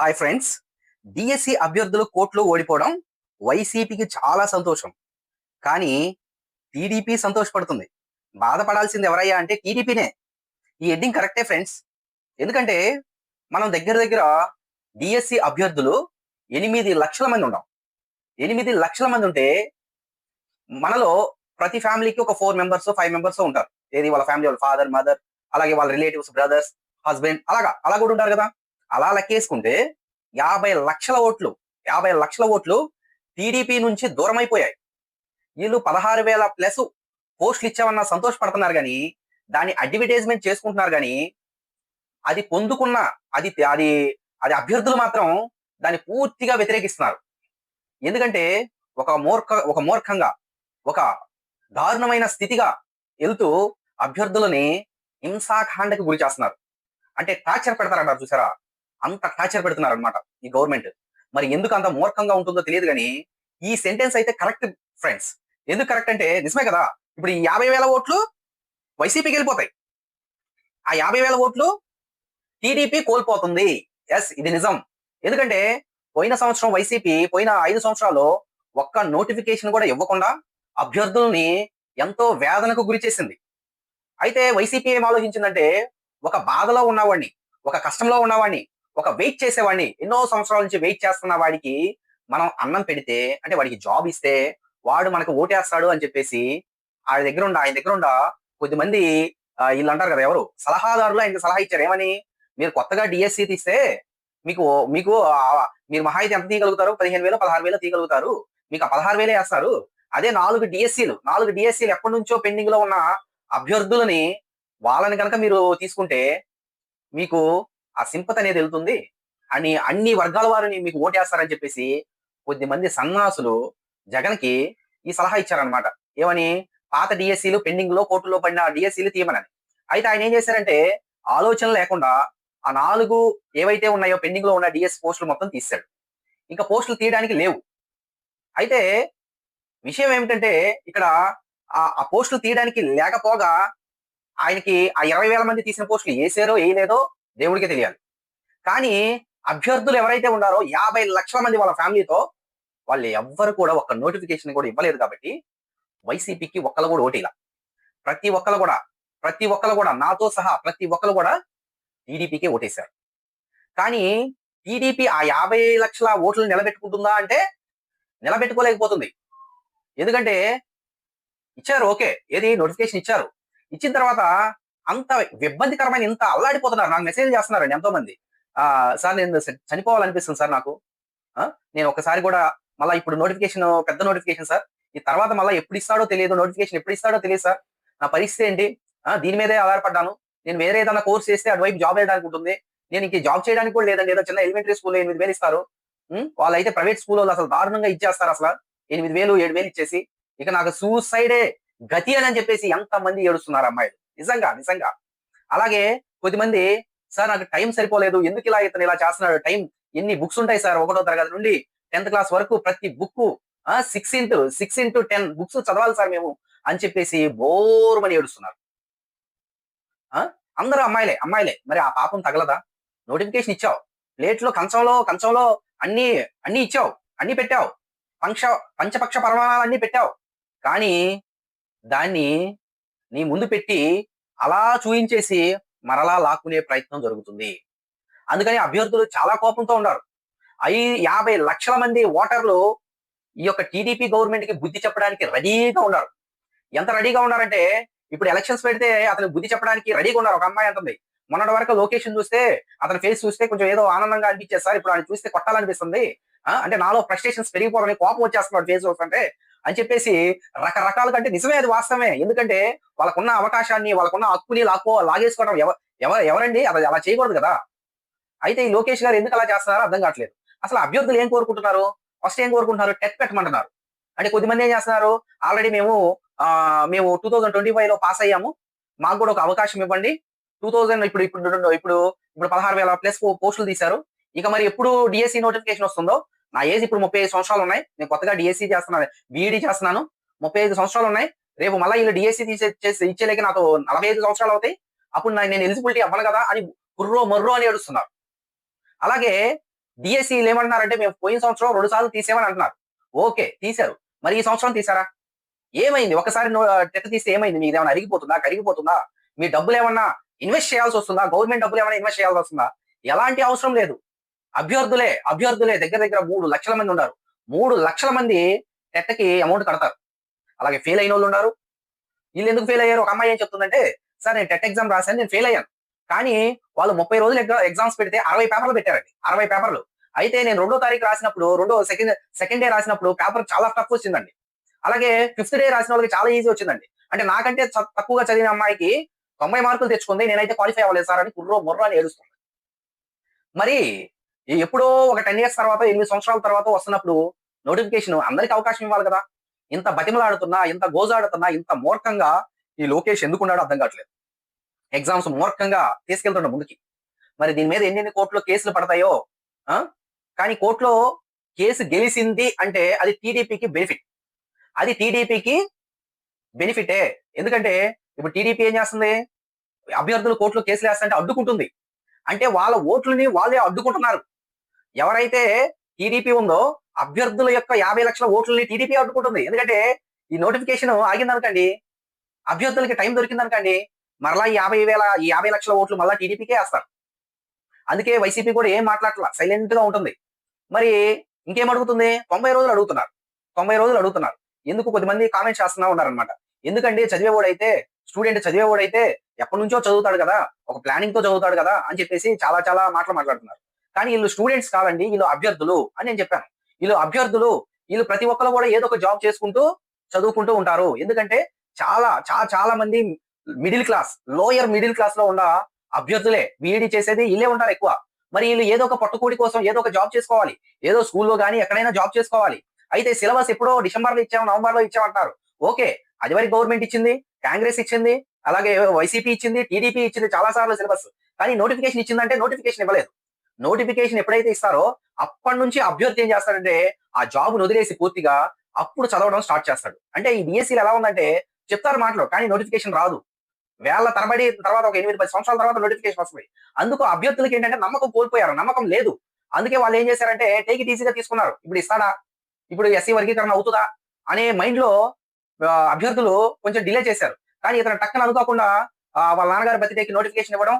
Hi friends DSC అభ్యర్థులు కోర్టులో ఓడిపోవడం వైసీపీకి చాలా సంతోషం. కానీ టీడీపీ సంతోషపడుతుంది. బాధపడాల్సింది ఎవరయ్యా అంటే టీడీపీనే ఈ ఎడ్డింగ్ కరెక్టే ఫ్రెండ్స్ ఎందుకంటే మనం దగ్గర దగ్గర డిఎస్సి అభ్యర్థులు ఎనిమిది లక్షల మంది ఉన్నాం. ఎనిమిది లక్షల మంది ఉంటే మనలో ప్రతి ఫ్యామిలీకి ఒక ఫోర్ మెంబర్స్ ఫైవ్ మెంబర్స్ ఉంటారు. ఏది వాళ్ళ ఫ్యామిలీ వాళ్ళ ఫాదర్ మదర్ అలాగే వాళ్ళ రిలేటివ్స్ బ్రదర్స్ హస్బెండ్ అలాగా. అలా కూడా ఉంటారు కదా. అలా లెక్కేసుకుంటే యాభై లక్షల ఓట్లు యాభై లక్షల ఓట్లు టీడీపీ నుంచి దూరం అయిపోయాయి వీళ్ళు పదహారు వేల ప్లస్ పోస్టులు ఇచ్చామన్న సంతోషపడుతున్నారు కానీ దాన్ని అడ్వర్టైజ్మెంట్ చేసుకుంటున్నారు కానీ అది పొందుకున్న అది అది అది అభ్యర్థులు మాత్రం దాన్ని పూర్తిగా వ్యతిరేకిస్తున్నారు. ఎందుకంటే ఒక మూర్ఖ ఒక మూర్ఖంగా ఒక దారుణమైన స్థితిగా వెళ్తూ అభ్యర్థులని హింసాకాండకి గురి చేస్తున్నారు. అంటే టార్చర్ పెడతారంటారు చూసారా? అంత టార్చర్ పెడుతున్నారు అనమాట ఈ గవర్నమెంట్. మరి ఎందుకు అంత మూర్ఖంగా ఉంటుందో తెలియదు కానీ ఈ సెంటెన్స్ అయితే కరెక్ట్ ఫ్రెండ్స్ ఎందుకు కరెక్ట్ అంటే నిజమే కదా? ఇప్పుడు ఈ యాభై వేల ఓట్లు వైసీపీకి వెళ్ళిపోతాయి. ఆ యాభై వేల ఓట్లు టీడీపీ కోల్పోతుంది. ఎస్ ఇది నిజం. ఎందుకంటే పోయిన సంవత్సరం వైసీపీ పోయిన ఐదు సంవత్సరాలు ఒక్క నోటిఫికేషన్ కూడా ఇవ్వకుండా అభ్యర్థుల్ని ఎంతో వేదనకు గురి చేసింది. అయితే వైసీపీ ఏం ఆలోచించిందంటే ఒక బాధలో ఉన్నవాడిని ఒక కష్టంలో ఉన్నవాడిని ఒక వెయిట్ చేసేవాడిని. ఎన్నో సంవత్సరాల నుంచి వెయిట్ చేస్తున్న వాడికి మనం అన్నం పెడితే అంటే వాడికి జాబ్ ఇస్తే వాడు మనకు ఓటేస్తాడు అని చెప్పేసి ఆయన దగ్గర ఉండ ఆయన దగ్గర ఉండ కొద్దిమంది వీళ్ళు అంటారు కదా ఎవరు? సలహాదారులు ఆయనకి సలహా ఇచ్చారు. ఏమని? మీరు కొత్తగా డిఎస్సి తీస్తే మీకు మీకు మీరు మహా అయితే ఎంత తీయగలుగుతారు? పదిహేను వేలు పదహారు వేలు తీయగలుగుతారు. మీకు ఆ పదహారు వేలే వేస్తారు. అదే నాలుగు డిఎస్సీలు నాలుగు డిఎస్సీలు ఎప్పటి నుంచో పెండింగ్లో ఉన్న అభ్యర్థులని వాళ్ళని కనుక మీరు తీసుకుంటే మీకు ఆ సింపతి అనేది వెళ్తుంది అని అన్ని వర్గాల వారిని మీకు ఓటేస్తారని చెప్పేసి కొద్ది మంది సన్నాసులు జగన్కి ఈ సలహా ఇచ్చారనమాట ఏమని? పాత డిఎస్సీలు పెండింగ్లో కోర్టులో పడిన డిఎస్సీలు తీయమనని. అయితే ఆయన ఏం చేశారంటే ఆలోచన లేకుండా ఆ నాలుగు ఏవైతే ఉన్నాయో పెండింగ్లో ఉన్న డిఎస్ పోస్టులు మొత్తం తీశాడు. ఇంకా పోస్టులు తీయడానికి లేవు. అయితే విషయం ఏమిటంటే ఇక్కడ ఆ ఆ పోస్టులు తీయడానికి లేకపోగా ఆయనకి ఆ ఇరవై వేల మంది తీసిన పోస్టులు వేసారో వేయలేదో దేవుడికే తెలియాలి. కానీ అభ్యర్థులు ఎవరైతే ఉన్నారో యాభై లక్షల మంది వాళ్ళ ఫ్యామిలీతో వాళ్ళు ఎవ్వరు కూడా ఒక్క నోటిఫికేషన్ కూడా ఇవ్వలేదు కాబట్టి వైసీపీకి ఒక్కరు కూడా ఓటీలా ప్రతి ఒక్కరు కూడా ప్రతి ఒక్కరు కూడా నాతో సహా ప్రతి ఒక్కరు కూడా టీడీపీకి ఓటేశారు. కానీ టీడీపీ ఆ యాభై లక్షల ఓట్లు నిలబెట్టుకుంటుందా అంటే నిలబెట్టుకోలేకపోతుంది. ఎందుకంటే ఇచ్చారు ఓకే ఏది నోటిఫికేషన్ ఇచ్చారు. ఇచ్చిన తర్వాత అంత ఇబ్బందికరమైన ఇంత అల్లాడిపోతున్నారు. నాకు మెసేజ్ చేస్తున్నారండి ఎంతో మంది ఆ సార్ నేను చనిపోవాలనిపిస్తుంది సార్ నాకు. ఆ, నేను ఒకసారి కూడా మళ్ళీ ఇప్పుడు నోటిఫికేషన్ పెద్ద నోటిఫికేషన్ సార్. ఈ తర్వాత మళ్ళీ ఎప్పుడు ఇస్తాడో తెలియదు. నోటిఫికేషన్ ఎప్పుడు ఇస్తాడో తెలియదు సార్. నా పరిస్థితి ఏంటి? ఆ, దీని మీదే ఆధారపడ్డాను. నేను వేరే ఏదైనా కోర్స్ చేస్తే అటువైపు జాబ్ వేయడానికి ఉంటుంది. నేను ఇంక జాబ్ చేయడానికి కూడా లేదండి. ఏదో చిన్న ఎలిమెంటరీ స్కూల్లో ఎనిమిది వేలు ఇస్తారు. వాళ్ళైతే ప్రైవేట్ స్కూల్ వాళ్ళు అసలు దారుణంగా ఇచ్చేస్తారు అసలు. ఎనిమిది వేలు ఏడు వేలు ఇచ్చేసి. ఇక నాకు సూసైడే గతి అని చెప్పేసి ఎంత మంది ఏడుస్తున్నారు అమ్మాయిలు. నిజంగా నిజంగా. అలాగే కొద్దిమంది సార్ నాకు టైం సరిపోలేదు. ఎందుకు ఇలా ఇతను ఇలా చేస్తున్నాడు? టైం ఎన్ని బుక్స్ ఉంటాయి సార్? ఒకటో తరగతి నుండి టెన్త్ క్లాస్ వరకు ప్రతి book six into six into ten books చదవాలి సార్ మేము అని చెప్పేసి బోరుమని ఏడుస్తున్నారు. ఆ? అందరూ అమ్మాయిలే అమ్మాయిలే. మరి ఆ పాపం తగలదా? నోటిఫికేషన్ ఇచ్చావు. ప్లేట్లో కంచంలో కంచంలో అన్ని అన్ని ఇచ్చావు. అన్ని పెట్టావు. పంక్ష పంచపక్ష పరమాణాలు అన్ని పెట్టావు. కానీ దాన్ని నీ ముందు పెట్టి అలా చూయించేసి మరలా లాక్కునే ప్రయత్నం జరుగుతుంది. అందుకని అభ్యర్థులు చాలా కోపంతో ఉన్నారు. ఐ యాభై లక్షల మంది ఓటర్లు ఈ యొక్క టీడీపీ గవర్నమెంట్కి బుద్ధి చెప్పడానికి రెడీగా ఉన్నారు. ఎంత రెడీగా ఉన్నారంటే ఇప్పుడు ఎలక్షన్స్ పెడితే అతను బుద్ధి చెప్పడానికి రెడీగా ఉన్నారు. ఒక అమ్మాయి అంటుంది మొన్నటి వరకు లొకేషన్ చూస్తే అతని ఫేస్ చూస్తే కొంచెం ఏదో ఆనందంగా అనిపించేది సార్. ఇప్పుడు ఆయన చూస్తే కొట్టాలనిపిస్తుంది. అంటే నాలో ఫ్రస్ట్రేషన్స్ పెరిగిపోవడం కోపం వచ్చేస్తున్నాడు ఫేస్ చూస్తుంటే అని చెప్పేసి రకరకాలుగా అంటే నిజమే అది వాస్తవమే. ఎందుకంటే వాళ్ళకున్న అవకాశాన్ని వాళ్ళకున్న హక్కుని లాక్కో లాగేసుకోవడం ఎవ ఎవ- ఎవరండి? అది అలా చేయకూడదు కదా. అయితే ఈ లోకేష్ గారు ఎందుకు అలా చేస్తున్నారో అర్థం కావట్లేదు. అసలు అభ్యర్థులు ఏం కోరుకుంటున్నారు? ఫస్ట్ ఏం కోరుకుంటున్నారు? టెట్ పెట్టమంటున్నారు. అంటే కొద్దిమంది ఏం చేస్తున్నారు? ఆల్రెడీ మేము ఆ, మేము టూ థౌజండ్ ట్వంటీ ఫైవ్లో పాస్ అయ్యాము. మాకు కూడా ఒక అవకాశం ఇవ్వండి. టూ థౌజండ్ ఇప్పుడు ఇప్పుడు ఇప్పుడు ఇప్పుడు పదహారు వేల ప్లస్ పోస్టులు తీశారు. ఇక మరి ఎప్పుడు డిఎస్సి నోటిఫికేషన్ వస్తుందో నా ఏజ్ ఇప్పుడు ముప్పై ఐదు సంవత్సరాలు ఉన్నాయి. నేను కొత్తగా డిఎస్సి చేస్తున్నాను. బీఈడి చేస్తున్నాను. ముప్పై ఐదు సంవత్సరాలు ఉన్నాయి. రేపు మళ్ళీ వీళ్ళు డిఎస్సి తీసే ఇచ్చేలేక నాకు నలభై ఐదు సంవత్సరాలు అవుతాయి. అప్పుడు నా- నేను ఎలిజిబిలిటీ అవ్వను కదా అని కుర్రో మర్రో అని ఏడుస్తున్నారు. అలాగే డిఎస్సీలు ఏమంటున్నారంటే మేము పోయిన సంవత్సరం రెండు సార్లు తీసేమని అంటున్నారు. ఓకే తీశారు. మరి ఈ సంవత్సరం తీసారా ఏమైంది? ఒకసారి టెట్ తీస్తే ఏమైంది? మీకు ఏమైనా అరిగిపోతుందా? కరిగిపోతుందా? మీ డబ్బులు ఏమన్నా ఇన్వెస్ట్ చేయాల్సి వస్తుందా? గవర్నమెంట్ డబ్బులు ఏమైనా ఇన్వెస్ట్ చేయాల్సి వస్తుందా? ఎలాంటి అవసరం లేదు. అభ్యర్థులే అభ్యర్థులే దగ్గర దగ్గర మూడు లక్షల మంది ఉన్నారు. మూడు లక్షల మంది టెట్కి అమౌంట్ కడతారు. అలాగే ఫెయిల్ అయిన వాళ్ళు ఉన్నారు. వీళ్ళు ఎందుకు ఫెయిల్ అయ్యారు? ఒక అమ్మాయి ఏం చెప్తుందంటే సార్ నేను టెట్ ఎగ్జామ్ రాశాను నేను ఫెయిల్ అయ్యాను. కానీ వాళ్ళు ముప్పై రోజులు ఎగ్జామ్స్ పెడితే అరవై పేపర్లు పెట్టారండి. అరవై పేపర్లు. అయితే నేను రెండో తారీఖు రాసినప్పుడు రెండో సెకండ్ సెకండ్ డే రాసినప్పుడు పేపర్ చాలా టఫ్ వచ్చిందండి. అలాగే ఫిఫ్త్ డే రాసిన వాళ్ళకి చాలా ఈజీ వచ్చిందండి. అంటే నాకంటే చ- తక్కువగా చదివిన అమ్మాయికి తొంభై మార్కులు తెచ్చుకుంది నేనైతే క్వాలిఫై అవ్వలేదు సార్ అని కుర్రో మొర్రో అని ఏడుస్తుంది. మరి ఎప్పుడో ఒక టెన్ ఇయర్స్ తర్వాత ఎనిమిది సంవత్సరాల తర్వాత వస్తున్నప్పుడు నోటిఫికేషన్ అందరికి అవకాశం ఇవ్వాలి కదా. ఇంత బతిమలాడుతున్నా ఇంత గోజాడుతున్నా ఇంత మూర్ఖంగా ఈ లోకేష్ ఎందుకు ఉన్నాడో అర్థం కావట్లేదు. ఎగ్జామ్స్ మూర్ఖంగా తీసుకెళ్తుండ ముందుకి. మరి దీని మీద ఎన్ని కోర్టులో కేసులు పడతాయో ఆ? కానీ కోర్టులో కేసు గెలిచింది అంటే అది టీడీపీకి బెనిఫిట్ అది టీడీపీకి బెనిఫిటే ఎందుకంటే ఇప్పుడు టీడీపీ ఏం చేస్తుంది? అభ్యర్థులు కోర్టులో కేసులు వేస్తుంటే అడ్డుకుంటుంది. అంటే వాళ్ళ ఓట్లని వాళ్ళే అడ్డుకుంటున్నారు. ఎవరైతే టీడీపీ ఉందో అభ్యర్థుల యొక్క యాభై లక్షల ఓట్లని టీడీపీ అడ్డుకుంటుంది. ఎందుకంటే ఈ నోటిఫికేషన్ ఆగిందనుకోండి అభ్యర్థులకి టైం దొరికిందనుకోండి మరలా ఈ యాభై వేల ఈ యాభై లక్షల ఓట్లు మళ్ళా టీడీపీకే వేస్తారు. అందుకే వైసీపీ కూడా ఏం మాట్లాడట్లా సైలెంట్గా ఉంటుంది. మరి ఇంకేం అడుగుతుంది? తొంభై రోజులు అడుగుతున్నారు. తొంభై రోజులు అడుగుతున్నారు. ఎందుకు కొద్దిమంది కామెంట్స్ చేస్తున్నా ఉన్నారనమాట ఎందుకంటే చదివేవాడైతే స్టూడెంట్ చదివేవాడైతే ఎప్పటి నుంచో చదువుతాడు కదా ఒక ప్లానింగ్తో చదువుతాడు కదా అని చెప్పేసి చాలా చాలా మాటలు మాట్లాడుతున్నారు. కానీ వీళ్ళు స్టూడెంట్స్ కాదండి వీళ్ళు అభ్యర్థులు అని నేను చెప్పాను. వీళ్ళు అభ్యర్థులు వీళ్ళు ప్రతి ఒక్కరు కూడా ఏదో ఒక జాబ్ చేసుకుంటూ చదువుకుంటూ ఉంటారు. ఎందుకంటే చాలా చాలా చాలా మంది మిడిల్ క్లాస్ లోయర్ మిడిల్ క్లాస్లో ఉన్న అభ్యర్థులే. బీఈడి చేసేది వీళ్ళే ఉంటారు ఎక్కువ. మరి వీళ్ళు ఏదో ఒక పట్టుకూడి కోసం ఏదో ఒక జాబ్ చేసుకోవాలి. ఏదో స్కూల్లో కానీ ఎక్కడైనా జాబ్ చేసుకోవాలి. అయితే సిలబస్ ఎప్పుడో డిసెంబర్లో ఇచ్చాము నవంబర్లో ఇచ్చామంటారు ఓకే అది వరకు గవర్నమెంట్ ఇచ్చింది కాంగ్రెస్ ఇచ్చింది అలాగే వైసీపీ ఇచ్చింది టీడీపీ ఇచ్చింది చాలా సార్లు సిలబస్ కానీ నోటిఫికేషన్ ఇచ్చిందంటే నోటిఫికేషన్ ఇవ్వలేదు. నోటిఫికేషన్ ఎప్పుడైతే ఇస్తారో అప్పటి నుంచి అభ్యర్థి ఏం చేస్తాడంటే ఆ జాబ్ వదిలేసి పూర్తిగా అప్పుడు చదవడం స్టార్ట్ చేస్తాడు. అంటే ఈ డిఎస్సీలు ఎలా ఉందంటే చెప్తారు మాటలు కానీ నోటిఫికేషన్ రాదు. వేళ్ళ తరబడి తర్వాత ఒక ఎనిమిది పది సంవత్సరాల తర్వాత నోటిఫికేషన్ వస్తుంది. అందుకు అభ్యర్థులకి ఏంటంటే నమ్మకం కోల్పోయారు నమ్మకం లేదు. అందుకే వాళ్ళు ఏం చేశారంటే టేక్ ఇట్ ఈజీగా తీసుకున్నారు. ఇప్పుడు ఇస్తాడా? ఇప్పుడు ఎస్సీ వర్గీకరణ అవుతుందా? అనే మైండ్లో అభ్యర్థులు కొంచెం డిలే చేశారు. కానీ ఇతను టక్కన అనుకోకుండా వాళ్ళ నాన్నగారి బతికేకి నోటిఫికేషన్ ఇవ్వడం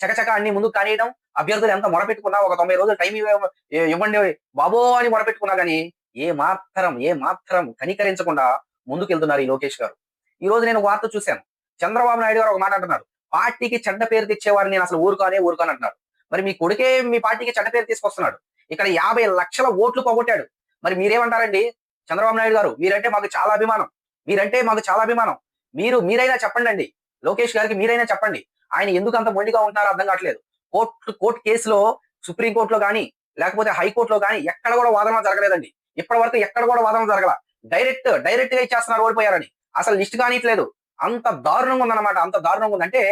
చకచక అన్ని ముందు కానియడం అభ్యర్థులు ఎంత మొరపెట్టుకున్నా ఒక తొంభై రోజులు టైం ఇవ్వండి. బాబో అని మొరపెట్టుకున్నా కానీ ఏ మాత్రం ఏ మాత్రం కనికరించకుండా ముందుకెళ్తున్నారు ఈ లోకేష్ గారు. ఈ రోజు నేను వార్త చూశాను. చంద్రబాబు నాయుడు గారు ఒక మాట అంటున్నారు. పార్టీకి చెడ్డ పేరు తెచ్చేవారిని నేను అసలు ఊరుకానే ఊరుకాని అంటున్నారు. మరి మీ కొడుకే మీ పార్టీకి చెడ్డ పేరు తీసుకొస్తున్నాడు. ఇక్కడ యాభై లక్షల ఓట్లు పోగొట్టాడు. మరి మీరేమంటారండి? చంద్రబాబు నాయుడు గారు మీరంటే మాకు చాలా అభిమానం. మీరంటే మాకు చాలా అభిమానం. మీరు మీరైనా చెప్పండి అండి లోకేష్ గారికి మీరైనా చెప్పండి. ఆయన ఎందుకు అంత మొండిగా ఉంటున్నారో అర్థం కావట్లేదు. కోర్టు కోర్టు కేసులో సుప్రీం కోర్టులో కానీ లేకపోతే హైకోర్టులో కానీ ఎక్కడ కూడా వాదన జరగలేదండి. ఇప్పటి వరకు ఎక్కడ కూడా వాదన జరగల. డైరెక్ట్ డైరెక్ట్గా ఇచ్చేస్తున్నారు ఓడిపోయారని. అసలు లిస్ట్ కానిట్లేదు అంత దారుణంగా ఉందన్నమాట. అంత దారుణంగా ఉందంటే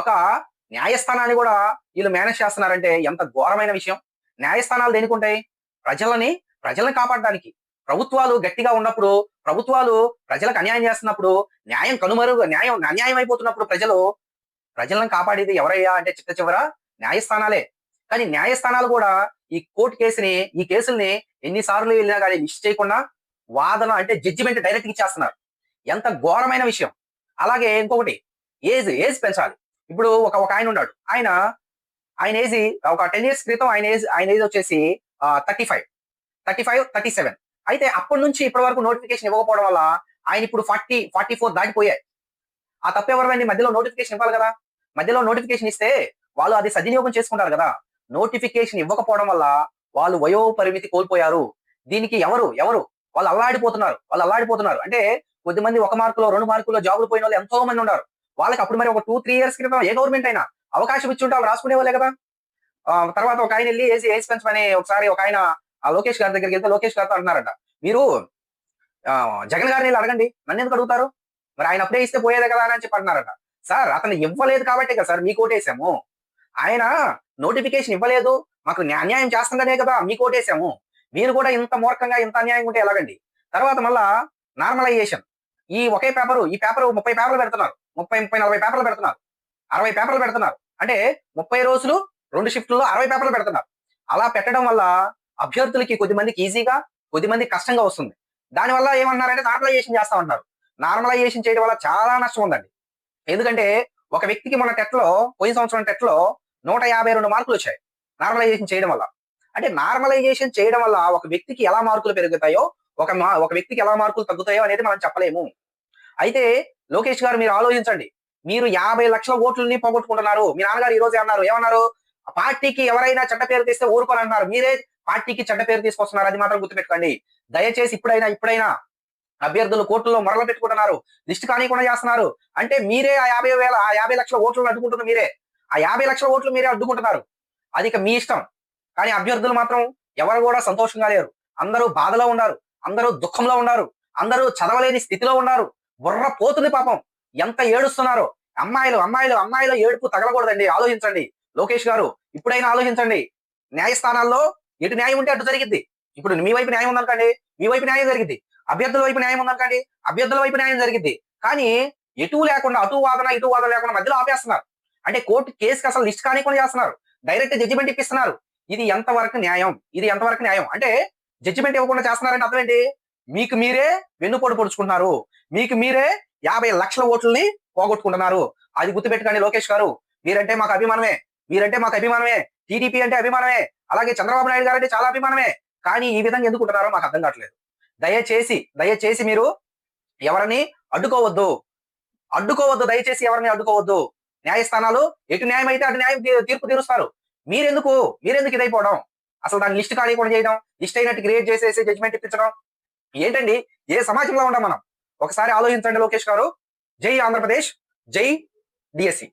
ఒక న్యాయస్థానాన్ని కూడా వీళ్ళు మేనేజ్ చేస్తున్నారంటే ఎంత ఘోరమైన విషయం. న్యాయస్థానాలు దేనికి ఉంటాయి ప్రజలని ప్రజలను కాపాడడానికి. ప్రభుత్వాలు గట్టిగా ఉన్నప్పుడు ప్రభుత్వాలు ప్రజలకు అన్యాయం చేస్తున్నప్పుడు న్యాయం కనుమరుగు న్యాయం అన్యాయం అయిపోతున్నప్పుడు ప్రజలు ప్రజలను కాపాడేది ఎవరయ్యా అంటే చిట్ట చివర న్యాయస్థానాలే. కానీ న్యాయస్థానాలు కూడా ఈ కోర్టు కేసుని ఈ కేసుల్ని ఎన్నిసార్లు వెళ్ళినా కానీ మిస్ చేయకుండా వాదన అంటే జడ్జిమెంట్ డైరెక్ట్ ఇచ్చేస్తున్నారు. ఎంత ఘోరమైన విషయం. అలాగే ఇంకొకటి ఏజ్ ఏజ్ పెంచాలి. ఇప్పుడు ఒక ఒక ఆయన ఉన్నాడు. ఆయన ఆయన ఏజ్ ఒక టెన్ ఇయర్స్ క్రితం ఆయన ఏజ్ ఆయన ఏజ్ వచ్చేసి thirty five thirty five thirty seven అయితే అప్పటి నుంచి ఇప్పటి వరకు నోటిఫికేషన్ ఇవ్వకపోవడం వల్ల ఆయన ఇప్పుడు ఫార్టీ ఫార్టీ ఫోర్ దాటిపోయాయి. ఆ తప్పు మధ్యలో నోటిఫికేషన్ ఇవ్వాలి కదా. మధ్యలో నోటిఫికేషన్ ఇస్తే వాళ్ళు అది సద్వినియోగం చేసుకుంటారు కదా. నోటిఫికేషన్ ఇవ్వకపోవడం వల్ల వాళ్ళు వయో పరిమితి కోల్పోయారు. దీనికి ఎవరు? ఎవరు? వాళ్ళు అల్లాడిపోతున్నారు. వాళ్ళు అల్లాడిపోతున్నారు. అంటే కొద్దిమంది ఒక మార్కులో రెండు మార్కులో జాబులు పోయిన వాళ్ళు ఎంతో మంది ఉన్నారు. వాళ్ళకి అప్పుడు మరి ఒక టూ త్రీ ఇయర్స్ క్రితం ఏ గవర్నమెంట్ అయినా అవకాశం ఇచ్చి ఉంటే వాళ్ళు రాసుకునే వాళ్ళే కదా. ఆ, తర్వాత ఒక ఆయన వెళ్ళి ఏసీ ఏజ్ పెంచమని ఒకసారి ఒక ఆయన ఆ లోకేష్ గారి దగ్గరికి వెళ్తే లోకేష్ గారితో అంటున్నారట. మీరు ఆ, జగన్ గారిని వెళ్ళి అడగండి. నన్ను ఎందుకు అడుగుతారు? మరి ఆయన అప్పుడే ఇస్తే పోయేదే కదా అని చెప్పి అంటున్నారట. సార్ అతను ఇవ్వలేదు కాబట్టి కదా సార్ మీకు ఓటేసాము. ఆయన నోటిఫికేషన్ ఇవ్వలేదు మాకు అన్యాయం చేస్తుందనే కదా మీకు ఓటేసాము. మీరు కూడా ఇంత మూర్ఖంగా ఇంత అన్యాయం ఉంటే ఎలాగండి? తర్వాత మళ్ళా నార్మలైజేషన్ ఈ ఒకే పేపరు ఈ పేపర్ ముప్పై పేపర్లు పెడుతున్నారు. ముప్పై ముప్పై నలభై పేపర్లు పెడుతున్నారు. అరవై పేపర్లు పెడుతున్నారు. అంటే ముప్పై రోజులు రెండు షిఫ్ట్లో అరవై పేపర్లు పెడుతున్నారు. అలా పెట్టడం వల్ల అభ్యర్థులకి కొద్ది మందికి ఈజీగా కొద్దిమంది కష్టంగా వస్తుంది. దానివల్ల ఏమన్నారంటే నార్మలైజేషన్ చేస్తామన్నారు. నార్మలైజేషన్ చేయడం వల్ల చాలా నష్టం ఉందండి. ఎందుకంటే ఒక వ్యక్తికి మన టెట్లో పోయిన సంవత్సరం టెట్లో నూట యాభై రెండు మార్కులు వచ్చాయి నార్మలైజేషన్ చేయడం వల్ల. అంటే నార్మలైజేషన్ చేయడం వల్ల ఒక వ్యక్తికి ఎలా మార్కులు పెరుగుతాయో ఒక మా- ఒక వ్యక్తికి ఎలా మార్కులు తగ్గుతాయో అనేది మనం చెప్పలేము. అయితే లోకేష్ గారు మీరు ఆలోచించండి. మీరు యాభై లక్షల ఓట్లని పోగొట్టుకుంటున్నారు. మీ నాన్నగారు ఈ రోజు అన్నారు. ఏమన్నారు? పార్టీకి ఎవరైనా చెడ్డ పేరు తీస్తే ఊరుకోవాలన్నారు మీరే పార్టీకి చెడ్డ పేరు తీసుకొస్తున్నారు. అది మాత్రం గుర్తుపెట్టుకోండి. దయచేసి ఇప్పుడైనా ఇప్పుడైనా అభ్యర్థులు కోర్టులో మొరలు పెట్టుకుంటున్నారు లిస్ట్ కానీకుండా చేస్తున్నారు. అంటే మీరే ఆ యాభై వేల ఆ యాభై లక్షల ఓట్లను అడ్డుకుంటున్నారు మీరే. ఆ యాభై లక్షల ఓట్లు మీరే అడ్డుకుంటున్నారు. అది ఇక మీ ఇష్టం. కానీ అభ్యర్థులు మాత్రం ఎవరు కూడా సంతోషంగా లేరు. అందరూ బాధలో ఉన్నారు. అందరూ దుఃఖంలో ఉన్నారు. అందరూ చదవలేని స్థితిలో ఉన్నారు. బుర్ర పోతుంది పాపం. ఎంత ఏడుస్తున్నారో. అమ్మాయిలు అమ్మాయిలు అమ్మాయిల ఏడుపు తగలకూడదండి. ఆలోచించండి. లోకేష్ గారు ఇప్పుడైనా ఆలోచించండి. న్యాయస్థానాల్లో ఎటు న్యాయం ఉంటే అటు జరిగింది ఇప్పుడు మీ వైపు న్యాయం ఉందనుకోండి. మీ వైపు న్యాయం జరిగింది అభ్యర్థుల వైపు న్యాయం ఉందనుకోండి అభ్యర్థుల వైపు న్యాయం జరిగింది కానీ ఎటు లేకుండా అటు వాదన ఇటు వాదన లేకుండా మధ్యలో ఆపేస్తున్నారు. అంటే కోర్టు కేసుకి అసలు లిస్ట్ కానికుండా చేస్తున్నారు. డైరెక్ట్ జడ్జిమెంట్ ఇప్పిస్తున్నారు. ఇది ఎంతవరకు న్యాయం? ఇది ఎంతవరకు న్యాయం? అంటే జడ్జిమెంట్ ఇవ్వకుండా చేస్తున్నారంటే అర్థం ఏంటి? మీకు మీరే వెన్నుపోటు పొడుచుకుంటున్నారు. మీకు మీరే యాభై లక్షల ఓట్లని పోగొట్టుకుంటున్నారు. అది గుర్తుపెట్టుకోండి లోకేష్ గారు. మీరంటే మాకు అభిమానమే. మీరంటే మాకు అభిమానమే. టీడీపీ అంటే అభిమానమే. అలాగే చంద్రబాబు నాయుడు గారు అంటే చాలా అభిమానమే. కానీ ఈ విధంగా ఎందుకుంటున్నారో మాకు అర్థం కావట్లేదు. దయచేసి దయచేసి మీరు ఎవరిని అడ్డుకోవద్దు. అడ్డుకోవద్దు దయచేసి ఎవరిని అడ్డుకోవద్దు. న్యాయస్థానాలు ఎటు న్యాయం అయితే అటు న్యాయం తీర్పు తీరుస్తారు. మీరెందుకు? మీరెందుకు ఇదైపోవడం? అసలు దాన్ని లిస్ట్ కానికుండా చేయడం లిస్ట్ అయినట్టు క్రియేట్ చేసేసి జడ్జ్మెంట్ ఇప్పించడం. ఏంటండి? ఏ సమాజంలో ఉంటాం మనం? ఒకసారి ఆలోచించండి లోకేష్ గారు. జై ఆంధ్రప్రదేశ్ జై డిఎస్సి